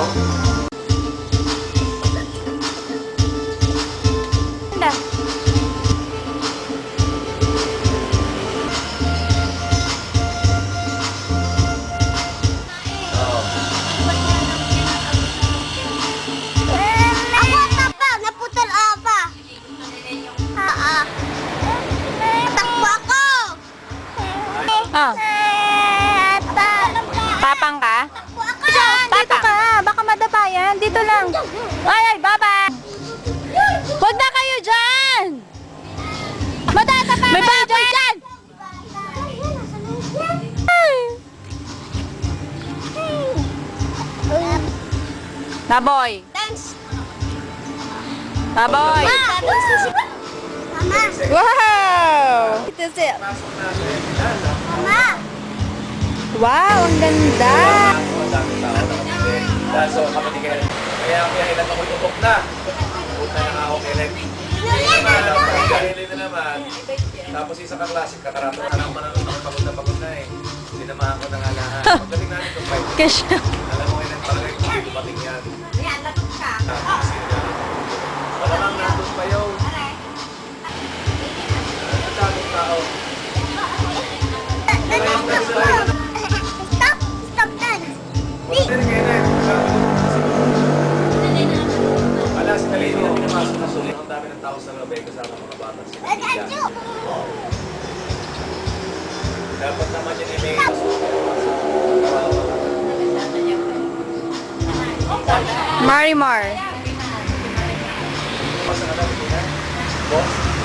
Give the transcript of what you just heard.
Na. Ako tapa, naputol apa. Ha Takbo ako. Ah, Ta. tapang ka? Baboy! Thanks. Baboy! Mama. Wow! Ito siya. Mama. Wow, ang ganda! Sa kapatid kayo. Kaya kaya ilan ako tutok na. Punta na ako kay Lenny. Sarili na naman. Tapos isa ka klase, kakarato na lang mananood ako pagod na pagod na eh. Sinamahan ko na nga lahat. Pagdating natin itong fight. Kasya. ako sa gabi kasama mga bata sa kaibigan. Oh. Dapat naman yun yung may Marimar. Marimar. Marimar. Marimar. Marimar. Marimar.